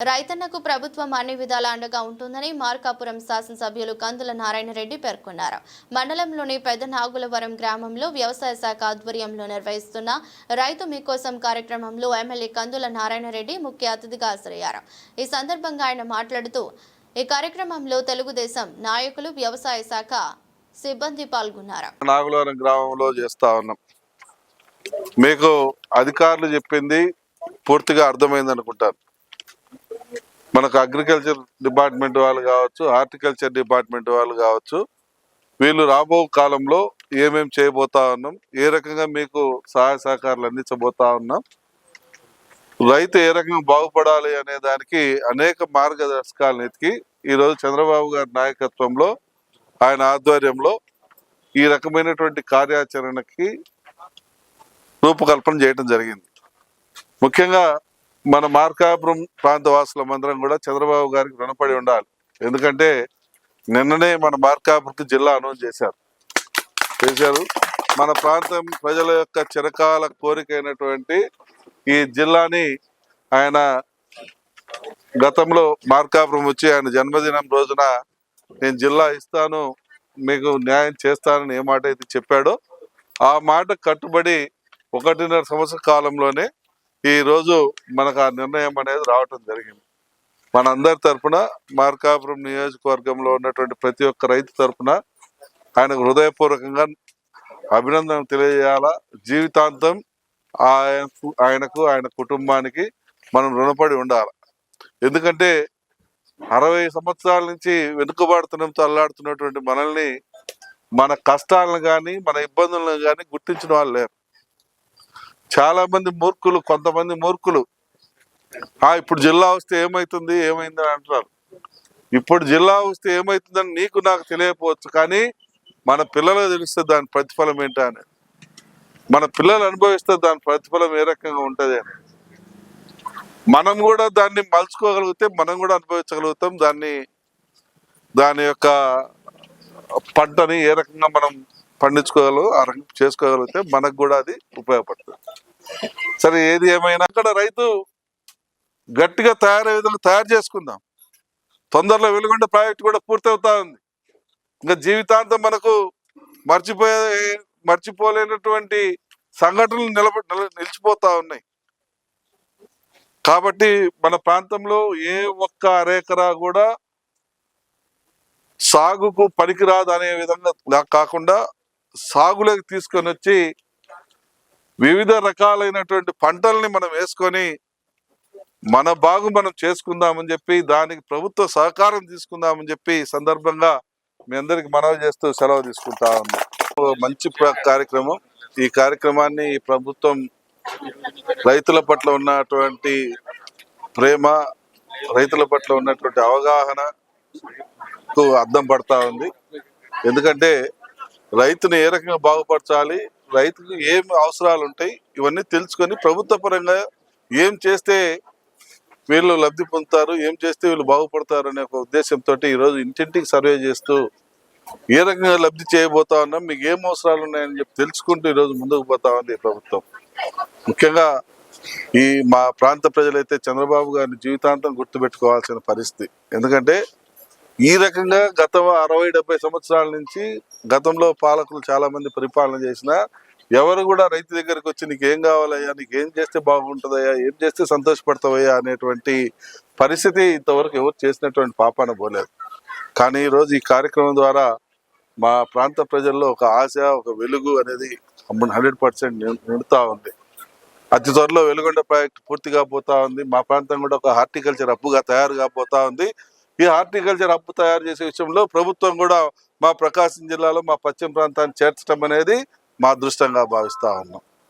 రైతన్నకు ప్రభుత్వం అన్ని విధాల అండగా ఉంటుందని మార్కాపురం శాసనసభ్యులు కందుల నారాయణ రెడ్డి పేర్కొన్నారు. మండలంలోని పెద్ద నాగులవరం గ్రామంలో వ్యవసాయ శాఖ ఆధ్వర్యంలో నిర్వహిస్తున్న రైతు మీకోసం కార్యక్రమంలో ఎమ్మెల్యే కందుల నారాయణ రెడ్డి ముఖ్య అతిథిగా హాజరయ్యారు. ఈ సందర్భంగా ఆయన మాట్లాడుతూ ఈ కార్యక్రమంలో తెలుగుదేశం నాయకులు వ్యవసాయ శాఖ సిబ్బంది పాల్గొన్నారు. నాగులవరం గ్రామంలో చేస్తా ఉన్నాం. మీకు అధికారులు చెప్పింది పూర్తిగా అర్థమైంది అనుకుంటాను మనకు అగ్రికల్చర్ డిపార్ట్మెంట్ వాళ్ళు కావచ్చు హార్టికల్చర్ డిపార్ట్మెంట్ వాళ్ళు కావచ్చు వీళ్ళు రాబో కాలంలో ఏమేమి చేయబోతా ఉన్నాం ఏ రకంగా మీకు సహాయ సహకారాలు అందించబోతా ఉన్నాం రైతు ఏ రకంగా బాగుపడాలి అనే దానికి అనేక మార్గదర్శకాలను ఎతికి ఈరోజు చంద్రబాబు గారి నాయకత్వంలో ఆయన ఆధ్వర్యంలో ఈ రకమైనటువంటి కార్యాచరణకి రూపకల్పన చేయడం జరిగింది. ముఖ్యంగా మన మార్కాపురం ప్రాంత వాసులమందరం కూడా చంద్రబాబు గారికి రుణపడి ఉండాలి. ఎందుకంటే నిన్ననే మన మార్కాపురంకి జిల్లా అనౌన్స్ చేశారు. చేశారు. మన ప్రాంతం ప్రజల యొక్క చిరకాల కోరికైనటువంటి ఈ జిల్లాని ఆయన గతంలో మార్కాపురం వచ్చి ఆయన జన్మదినం రోజున నేను జిల్లా ఇస్తాను మీకు న్యాయం చేస్తానని ఏ మాట అయితే చెప్పాడో ఆ మాట కట్టుబడి ఒకటిన్నర సంవత్సర కాలంలోనే ఈరోజు మనకు ఆ నిర్ణయం అనేది రావటం జరిగింది. మనందరి తరఫున మార్కాపురం నియోజకవర్గంలో ఉన్నటువంటి ప్రతి ఒక్క రైతు తరఫున ఆయనకు హృదయపూర్వకంగా అభినందన తెలియజేయాలా? జీవితాంతం ఆయనకు ఆయనకు ఆయన కుటుంబానికి మనం రుణపడి ఉండాలి? ఎందుకంటే అరవై సంవత్సరాల నుంచి వెనుకబాటుతనంతో అల్లాడుతున్నటువంటి మనల్ని మన కష్టాలను కానీ మన ఇబ్బందులను కానీ గుర్తించిన వాళ్ళు లేరు. చాలా మంది మూర్ఖులు కొంతమంది మూర్ఖులు. ఆ ఇప్పుడు జిల్లా వస్తే ఏమైతుంది? ఏమైంది అంటున్నారు. ఇప్పుడు జిల్లా వస్తే ఏమైతుందని నీకు నాకు తెలియకపోవచ్చు కానీ మన పిల్లలకు తెలుస్తుంది దాని ప్రతిఫలం ఏంటా అని. మన పిల్లలు అనుభవిస్తే దాని ప్రతిఫలం ఏ రకంగా ఉంటుంది అని. మనం కూడా దాన్ని మలుచుకోగలిగితే మనం కూడా అనుభవించగలుగుతాం. దాన్ని దాని యొక్క పంటని ఏ రకంగా మనం పండించుకోగలవు ఆ చేసుకోగలిగితే మనకు కూడా అది ఉపయోగపడుతుంది. సరే ఏది ఏమైనా అక్కడ రైతు గట్టిగా తయారయ్యే విధంగా తయారు చేసుకుందాం. తొందరలో వెలుగొండ ప్రాజెక్ట్ కూడా పూర్తవుతా ఉంది. ఇంకా జీవితాంతం మనకు మర్చిపోయే మర్చిపోలేనటువంటి సంఘటనలు నిలబ నిలిచిపోతా ఉన్నాయి. కాబట్టి మన ప్రాంతంలో ఏ ఒక్క అరేకరా కూడా సాగుకు పనికిరాదు అనే విధంగా కాకుండా సాగులోకి తీసుకొని వచ్చి వివిధ రకాలైనటువంటి పంటల్ని మనం వేసుకొని మన బాగు మనం చేసుకుందామని చెప్పి దానికి ప్రభుత్వ సహకారం తీసుకుందామని చెప్పి సందర్భంగా మీ అందరికి మనవి చేస్తూ సెలవు తీసుకుంటా ఉన్నాం. ఓ మంచి ప్ర- కార్యక్రమం. ఈ కార్యక్రమాన్ని ప్రభుత్వం రైతుల పట్ల ఉన్నటువంటి ప్రేమ రైతుల పట్ల ఉన్నటువంటి అవగాహన అర్థం అద్దం పడతా ఉంది. ఎందుకంటే రైతుని ఏ రకంగా బాగుపరచాలి రైతుకు ఏం అవసరాలు ఉంటాయి ఇవన్నీ తెలుసుకొని ప్రభుత్వ పరంగా ఏం చేస్తే వీళ్ళు లబ్ధి పొందుతారు ఏం చేస్తే వీళ్ళు బాగుపడతారు అనే ఒక ఉద్దేశంతో ఈరోజు ఇంటింటికి సర్వే చేస్తూ ఏ రకంగా లబ్ధి చేయబోతా ఉన్నాం మీకు ఏం అవసరాలు ఉన్నాయని చెప్పి తెలుసుకుంటూ ఈరోజు ముందుకు పోతా ఉంది ప్రభుత్వం. ముఖ్యంగా ఈ మా ప్రాంత ప్రజలైతే చంద్రబాబు గారిని జీవితాంతం గుర్తుపెట్టుకోవాల్సిన పరిస్థితి. ఎందుకంటే ఈ రకంగా గత అరవై డెబ్బై సంవత్సరాల నుంచి గతంలో పాలకులు చాలా మంది పరిపాలన చేసిన ఎవరు కూడా రైతు దగ్గరికి వచ్చి నీకేం కావాలయ్యా? నీకు ఏం చేస్తే బాగుంటుందయ్యా? ఏం చేస్తే సంతోషపడతావయ్యా? అనేటువంటి పరిస్థితి ఇంతవరకు ఎవరు చేసినటువంటి పాపాన పోలేదు. కానీ ఈ రోజు ఈ కార్యక్రమం ద్వారా మా ప్రాంత ప్రజల్లో ఒక ఆశ ఒక వెలుగు అనేది హండ్రెడ్ పర్సెంట్ నిండుతూ ఉంది. అతి త్వరలో వెలుగొండ ప్రాజెక్ట్ పూర్తిగా కాబోతా ఉంది. మా ప్రాంతం కూడా ఒక హార్టికల్చర్ అప్పుగా తయారు కాబోతా ఉంది. ఈ హార్టికల్చర్ అప్పు తయారు చేసే విషయంలో ప్రభుత్వం కూడా మా ప్రకాశం జిల్లాలో మా పశ్చిమ ప్రాంతాన్ని చేర్చడం అనేది మా అదృష్టంగా భావిస్తా ఉన్నాం.